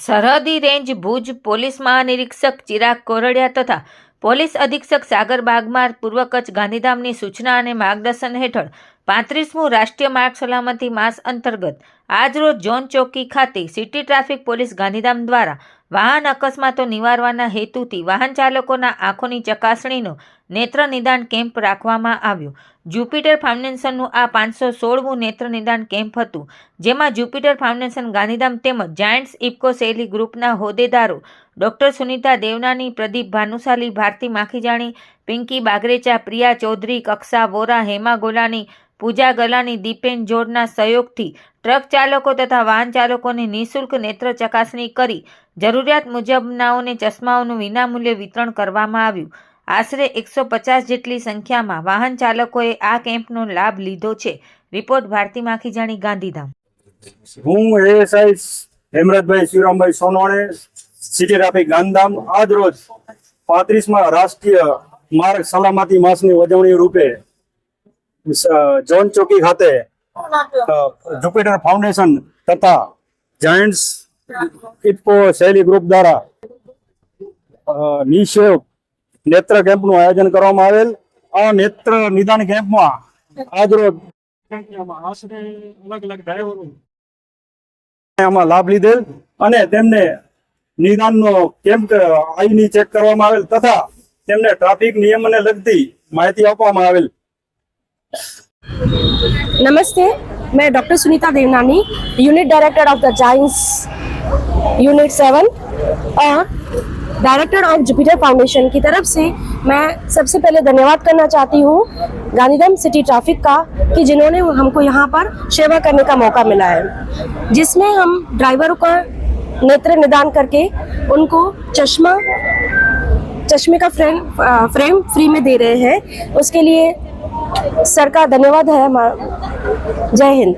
સરહદી range Bhuj police મહાનિરીક્ષક ચિરાગ કોરડિયા તથા પોલીસ અધિક્ષક સાગર બાગમાર, પૂર્વ કચ્છ ગાંધીધામની સૂચના અને માર્ગદર્શન હેઠળ પાંત્રીસમું રાષ્ટ્રીય માર્ગ સલામતી માસ અંતર્ગત આજરોજ ઝોન ચોકી ખાતે સિટી ટ્રાફિક પોલીસ ગાંધીધામ દ્વારા વાહન અકસ્માતો નિવારવાના હેતુથી વાહન ચાલકોના આંખોની ચકાસણીનો નેત્ર નિદાન કેમ્પ રાખવામાં આવ્યો. જુપિટર ફાઉન્ડેશનનું આ પાંચસો સોળમું નેત્ર નિદાન કેમ્પ હતું, જેમાં જુપિટર ફાઉન્ડેશન ગાંધીધામ તેમજ જાયન્ટ્સ ઇફકો શૈલી ગ્રુપના હોદ્દેદારો ડોક્ટર સુનિતા દેવનાની, પ્રદીપ ભાનુશાલી, ભારતી માખીજાણી પિંકી બાગરેચા, પ્રિયા ચૌધરી, કક્ષા વોરા, હેમા ગોલાની પૂજા ગલાની દીપેન જોડના સહયોગથી ટ્રક ચાલકો તથા વાહન ચાલકોની નિઃશુલ્ક નેત્ર ચકાસણી કરી જરૂરિયાત મુજબનાઓને ચશ્માઓનું વિનામૂલ્યે વિતરણ કરવામાં આવ્યું. આશરે એકસો પચાસ જેટલી સંખ્યામાં વાહન ચાલકોએ આ કેમ્પનો લાભ લીધો છે. રિપોર્ટ ભારતી માખીજાણી, ગાંધીધામ. હું ASI Hemratbhai Shivrambhai Sonawane city traffic Gandhidham. આજ રોજ પાંત્રીસમાં રાષ્ટ્રીય માર્ગ સલામતી માસની ઉજવણી રૂપે જોન ચોકી ખાતે જુપિટર ફાઉન્ડેશન તથા જાયન્ટ્સ ઇફકો શૈલી ગ્રુપ દ્વારા નિઃશુલ્ક નેત્ર કેમ્પનું આયોજન કરવામાં આવેલ. આ નેત્ર નિદાન કેમ્પમાં આજરોજ અલગ અલગ આમાં લાભ લીધેલ અને તેમને નિદાનનો કેમ્પ આઈની ચેક કરવામાં આવેલ તથા તેમને ટ્રાફિક નિયમને લગતી માહિતી આપવામાં આવેલ नमस्ते मैं doctor Sunita Devnani unit director of the giants unit seven और डायरेक्टर ऑफ जुपिटर फाउंडेशन की तरफ से मैं सबसे पहले धन्यवाद करना चाहती हूँ गांधीधाम सिटी ट्रैफिक का कि जिन्होंने हमको यहाँ पर सेवा करने का मौका मिला है जिसमें हम ड्राइवरों का नेत्र निदान करके उनको चश्मा चश्मे का फ्रेम अ, फ्रेम फ्री में दे रहे हैं उसके लिए सर का धन्यवाद है हमारा जय हिंद